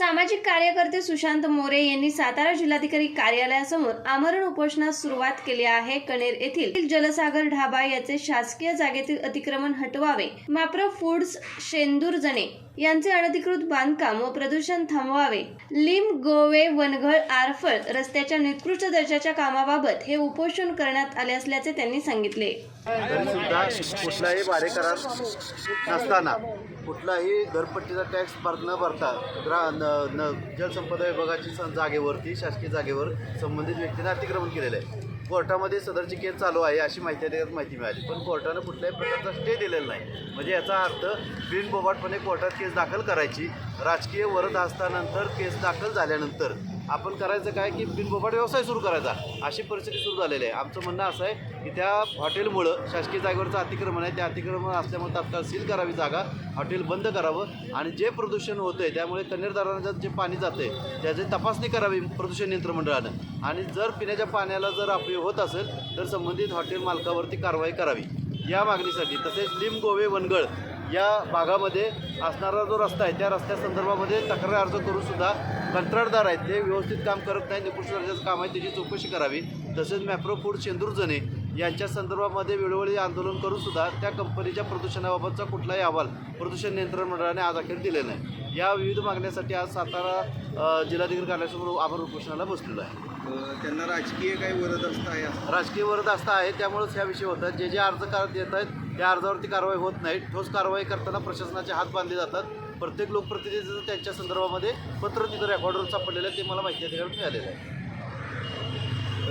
सामाजिक कार्यकर्ते सुशांत मोरे यांनी सातारा जिल्हाधिकारी कार्यालयासमोर आमरण उपोषणास सुरुवात केली आहे. कणेर येथील जलसागर ढाबा याचे शासकीय जागेतील अतिक्रमण हटवावे. माप्रो फूड्स शेंदूर जणे यांचे अनधिकृत बांधकाम व प्रदूषण थांबवावे. लिम गोवे वनघळ आरफळ रस्त्याच्या निकृष्ट दर्जाच्या कामाबाबत हे उपोषण करण्यात आले असल्याचे त्यांनी सांगितले. कुठलाही भाडेकरार नसताना कुठलाही घरपट्टीचा टॅक्स न भरता न जलसंपदा विभागाची स- जागेवरती शासकीय जागेवर संबंधित व्यक्तीने अतिक्रमण केलेलं आहे. कोर्टामध्ये सदरची केस चालू आहे अशी माहिती त्याच्यात माहिती मिळाली. पण कोर्टानं कुठल्याही प्रकारचा स्टे दिलेला नाही. म्हणजे याचा अर्थ बिनबोबाटपणे कोर्टात केस दाखल करायची राजकीय वरद असतानंतर केस दाखल झाल्यानंतर आपण करायचं काय की बिनबोबाट व्यवसाय सुरू करायचा. अशी परिस्थिती सुरू झालेली आहे. आमचं म्हणणं असं आहे की त्या हॉटेलमुळं शासकीय जागेवरचं अतिक्रमण आहे. त्या अतिक्रमण असल्यामुळे तात्काळ सील करावी जागा. हॉटेल बंद करावं. आणि जे प्रदूषण होतं आहे त्यामुळे कन्नड जे पाणी जातं आहे त्याची तपासणी करावी प्रदूषण नियंत्रण मंडळानं आणि जर पिण्याच्या पाण्याला जर अपयोग होत असेल तर संबंधित हॉटेल मालकावरती कारवाई करावी. या मागणीसाठी तसेच लिम गोवे वनगळ या भागामध्ये असणारा जो रस्ता आहे त्या रस्त्यासंदर्भामध्ये तक्रार अर्ज करून सुद्धा कंत्राटदार आहेत. ते व्यवस्थित काम करत नाही निकृष्ट दर्जाचं काम आहे त्याची चौकशी करावी. तसेच मॅप्रो फूड शेंदूर जणे यांच्या संदर्भामध्ये वेळोवेळी आंदोलन करून सुद्धा त्या कंपनीच्या प्रदूषणाबाबतचा कुठलाही अहवाल प्रदूषण नियंत्रण मंडळाने आज अखेर दिले नाही. या विविध मागण्यासाठी आज सातारा जिल्हाधिकारी कार्यालयासमोर आभार उपोषणाला बसलेलो आहे. त्यांना राजकीय काही वरद असतं आहे राजकीय वरद असता आहे त्यामुळेच ह्या विषय होतात. जे जे अर्ज करत येत आहेत त्या अर्जावरती कारवाई होत नाही. ठोस कारवाई करताना प्रशासनाचे हात बांधले जातात. प्रत्येक लोकप्रतिनिधीचं त्यांच्या संदर्भामध्ये पत्र तिथं रेकॉर्डवर सापडलेलं आहे ते मला माहिती अधिकाऱ्याकडून मिळालेलं आहे.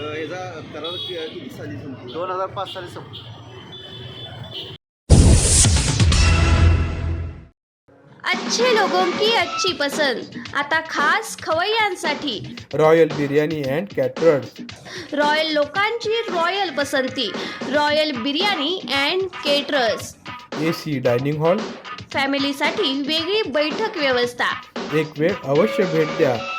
याचा करार कि- किती साली संपला? दोन हजार पाच साली संपलं. अच्छे लोगों की अच्छी पसंद. आता खास खवय्यांसाठी royal biryani and caterers royal लोकांची रॉयल पसंती. Royal biryani and caterers A C dining hall फॅमिलीसाठी वेगळी बैठक व्यवस्था. एक वेळ अवश्य भेट द्या.